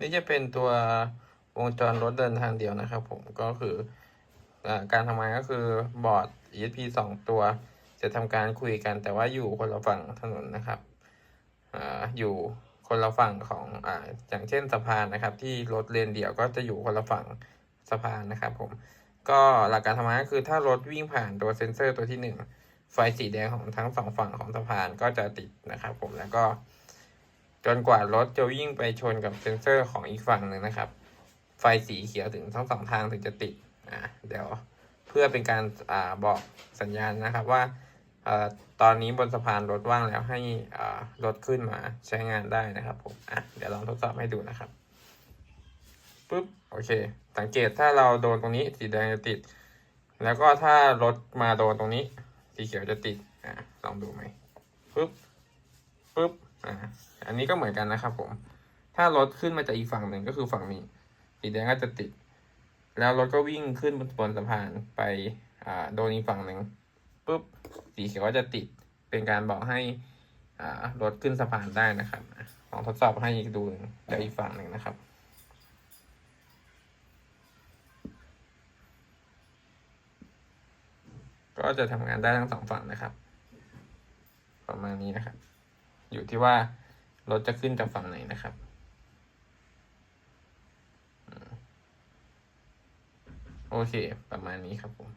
นี่จะเป็นตัววงจรรถเดินทางเดียวนะครับ ผมก็คืออการทำงานก็คือบอร์ด ESP สองตัว จะทำการคุยกันแต่ว่าอยู่คนละฝั่งถนนนะครับออยู่คนละฝั่งของออย่างเช่นสะพานนะครับ ที่รถเลนเดียวก็จะอยู่คนละฝั่งสะพานนะครับ ผมก็หลักการทำงานก็คือถ้ารถวิ่งผ่านตัวเซ็นเซอร์ตัวที่หนึ่งไฟสีแดงของทั้งสองฝั่งของสะพานก็จะติดนะครับ ผมแล้วก็ จนกว่ารถจะวิ่งไปชนกับเซ็นเซอร์ของอีกฝั่งหนึ่งนะครับ ไฟสีเขียวถึงทั้งสองทางถึงจะติดอ่าเดี๋ยวเพื่อเป็นการอ่าบอกสัญญาณนะครับว่าเอ่อตอนนี้บนสะพานรถว่างแล้วให้อ่ารถขึ้นมาใช้งานได้นะครับผมอะเดี๋ยวลองทดสอบให้ดูนะครับปุ๊บโอเค สังเกตถ้าเราโดนตรงนี้สีแดงจะติด แล้วก็ถ้ารถมาโดนตรงนี้ สีเขียวจะติดอะลองดูไหมปุ๊บปุ๊บ อันนี้ก็เหมือนกันนะครับผม ถ้ารถขึ้นมาจากอีกฝั่งหนึ่งก็คือฝั่งนี้ สีแดงก็จะติด แล้วรถก็วิ่งขึ้นบนสะพานไปอ่าโดนอีกฝั่งหนึ่งปุ๊บ สีเขียวก็จะติด เป็นการบอกให้อ่ารถขึ้นสะพานได้นะครับ ลองทดสอบให้อีกดูจากอีกฝั่งหนึ่งนะครับก็จะทำงานได้ทั้งสองฝั่งนะครับ ประมาณนี้นะครับ อยู่ที่ว่ารถจะขึ้นจากฝั่งไหนนะครับ โอเค ประมาณนี้ครับผม